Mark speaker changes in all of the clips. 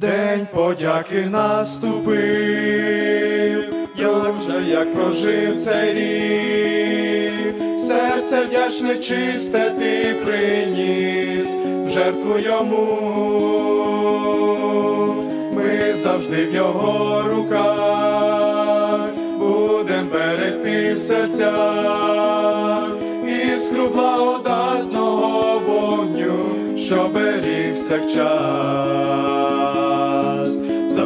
Speaker 1: День подяки наступив, я вже як прожив цей рік, серце вдячне чисте ти приніс в жертву йому. Ми завжди в його руках будем берегти в серцях іскру благодатного вогню, що беріг всякчас.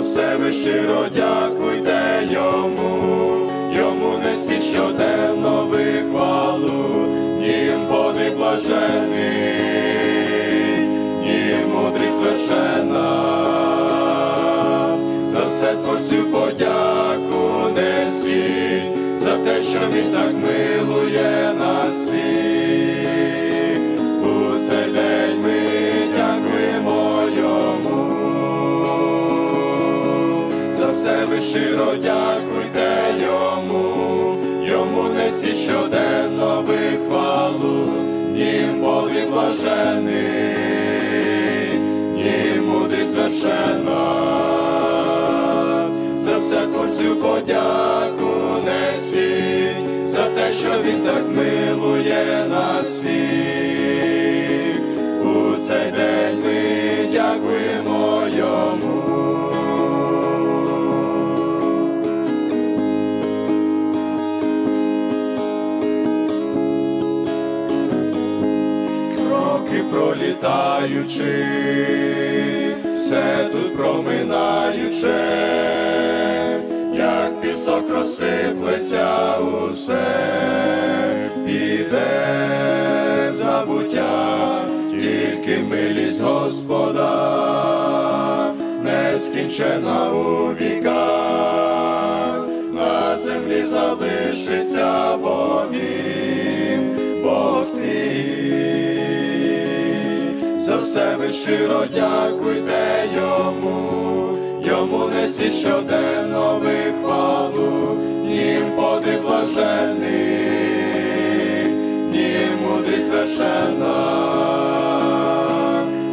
Speaker 1: Все ви щиро дякуйте йому, йому несіть щоденно ви хвалу, нім подвиг блажений, нім мудрість священна. За все творцю подяку несіть, за те, що він так милує нас всіх. Ви щиро дякуйте йому, йому несіть щоденно ви хвалу, нім подвиг блажений, нім мудрість священна. За все творцю подяку несіть, за те, що він так милує пролітаючи, все тут проминаюче, як пісок розсиплеться усе, піде забуття, тільки милість Господа, нескінчена у віках, на землі залишиться За все ви щиро дякуйте йому, йому несіть щоденно ви хвалу, нім подив блажений, нім мудрість священна.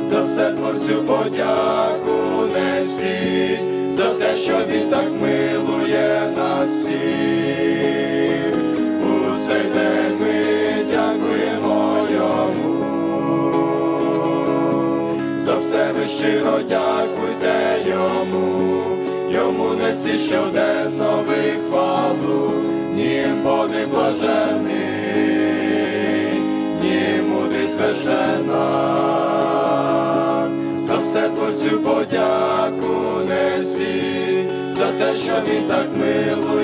Speaker 1: За все творцю подяку несіть, за те, що він все ви щиро дякуйте йому, йому несіть щоденно ви хвалу, нім подвиг блажений, нім мудрість священна. За все творцю подяку несіть, за те, що він так милує.